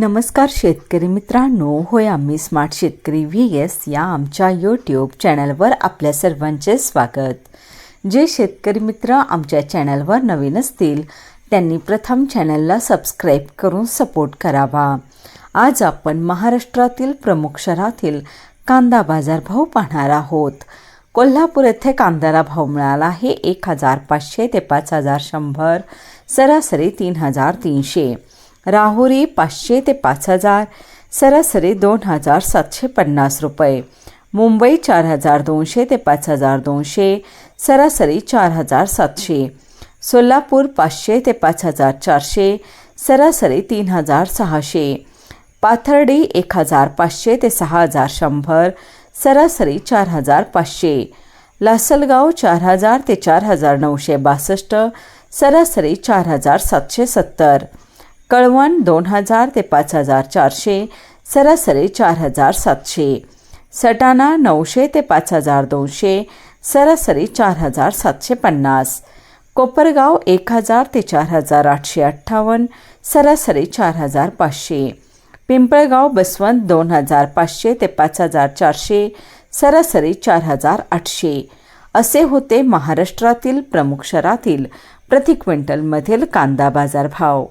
नमस्कार शेतकरी मित्रांनो होय आम्ही स्मार्ट शेतकरी व्ही एस या आमच्या यूट्यूब चॅनलवर आपल्या सर्वांचे स्वागत. जे शेतकरी मित्र आमच्या चॅनलवर नवीन असतील त्यांनी प्रथम चॅनलला सबस्क्राईब करून सपोर्ट करावा. आज आपण महाराष्ट्रातील प्रमुख शहरातील कांदा बाजारभाव पाहणार आहोत. कोल्हापूर येथे कांद्याला भाव मिळाला आहे एक हजार पाचशे ते पाच हजार शंभर सरासरी तीन हजार तीनशे. राहुरी पाचशे ते पाच हजार सरासरी दोन हजार सातशे पन्नास रुपये. मुंबई चार हजार दोनशे ते पाच हजार दोनशे सरासरी चार हजार सातशे. सोलापूर पाचशे ते पाच हजार चारशे सरासरी तीन हजार सहाशे. पाथर्डी एक हजार पाचशे ते सहा हजार शंभर सरासरी चार हजार पाचशे. लासलगाव चार हजार ते चार हजार नऊशे बासष्ट सरासरी चार हजार सातशे सत्तर. कळवण दोन हजार ते पाच हजार चारशे सरासरी चार हजार सातशे. सटाणा नऊशे ते पाच हजार दोनशे सरासरी चार हजार सातशे पन्नास. कोपरगाव एक हजार ते चार हजार आठशे अठ्ठावन्न सरासरी चार हजार पाचशे. पिंपळगाव बसवंत दोन हजार पाचशे ते पाच हजार चारशे सरासरी चार हजार आठशे. असे होते महाराष्ट्रातील प्रमुख शहरातील प्रति क्विंटलमधील कांदा बाजार भाव